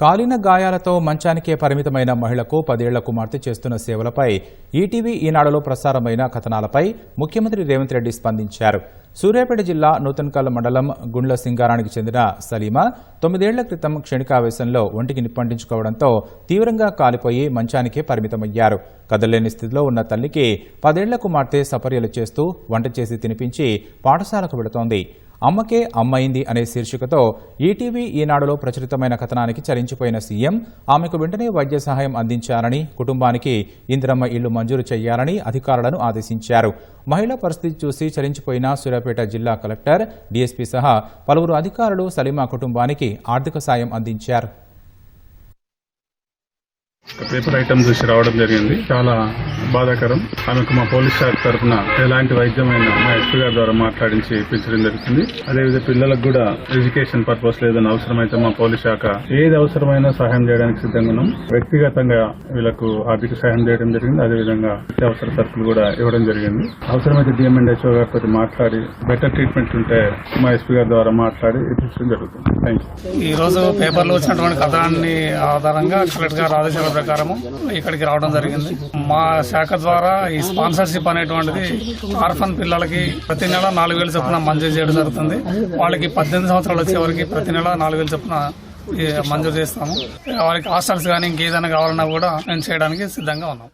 కాలిన గాయాలతో మంచానికే పరిమితమైన మహిళకు పదేళ్ళ కుమార్తె చేస్తున్న సేవలపై ఈటీవీ ఈనాడులో ప్రసారమైన కథనాలపై ముఖ్యమంత్రి రేవంత్ రెడ్డి స్పందించారు. సూర్యాపేట జిల్లా నూతన్కల్ మండలం గుండ్ల సింగారానికి చెందిన సలీమా తొమ్మిదేళ్ళ క్రితం క్షణికావేశంలో ఒంటికి నిప్పంటించుకోవడంతో తీవ్రంగా కాలిపోయి మంచానికే పరిమితమయ్యారు. కదలేని స్థితిలో ఉన్న తల్లికి పదేళ్ళ కుమార్తె సపర్యలు చేస్తూ వంట చేసి తినిపించి పాఠశాలకు వెళుతోంది. అమ్మకే అమ్మైంది అనే శీర్షికతో ఈటీవీ ఈనాడులో ప్రచురితమైన కథనానికి చరించిపోయిన సీఎం ఆమెకు వెంటనే వైద్య సహాయం అందించాలని కుటుంబానికి ఇందిరమ్మ ఇల్లు మంజూరు చేయాలని అధికారులను ఆదేశించారు. మహిళ పరిస్థితి చూసి చరించిపోయిన సూర్యాపేట జిల్లా కలెక్టర్ డీఎస్పీ సహా పలువురు అధికారులు సలీమా కుటుంబానికి ఆర్థిక సాయం అందించారు. పేపర్ ఐటమ్స్ చూసి రావడం జరిగింది. చాలా బాధాకరం. ఆమెకు మా పోలీస్ శాఖ తరఫున ఎలాంటి వైద్యమైన మా ఎస్పీ గారి ద్వారా మాట్లాడించి ఇప్పించడం జరుగుతుంది. అదేవిధంగా పిల్లలకు కూడా ఎడ్యుకేషన్ పర్పస్ లేదని అవసరమైతే మా పోలీస్ శాఖ ఏది అవసరమైనా సహాయం చేయడానికి సిద్ధంగా ఉన్నాం. వ్యక్తిగతంగా వీళ్ళకు ఆర్థిక సహాయం చేయడం జరిగింది. అదేవిధంగా అత్యవసర సరుకులు కూడా ఇవ్వడం జరిగింది. అవసరమైతే డిఎంఎండ్హెచ్ఓ గారితో మాట్లాడి బెటర్ ట్రీట్మెంట్ ఉంటే మా ఎస్పీ గారి ద్వారా మాట్లాడి ఇప్పించడం జరుగుతుంది. థ్యాంక్ యూ ఈ రోజు పేపర్లో వచ్చినటువంటి కథనాన్ని ఆధారంగా కలెక్టర్ గారు ఆదేశాల ప్రకారము ఇక్కడికి రావడం జరిగింది. మా శాఖ ద్వారా ఈ స్పాన్సర్షిప్ అనేటువంటిది ఆర్ఫన్ పిల్లలకి ప్రతి నెల నాలుగు వేలు చొప్పున మంజూరు చేయడం జరుగుతుంది. వాళ్ళకి పద్దెనిమిది సంవత్సరాలు వచ్చే వరకు ప్రతి నెల నాలుగు వేలు చొప్పున మంజూరు చేస్తాము. వాళ్ళకి హాస్టల్స్ కానీ ఇంకేదైనా కావాలన్నా కూడా మేము చేయడానికి సిద్ధంగా ఉన్నాం.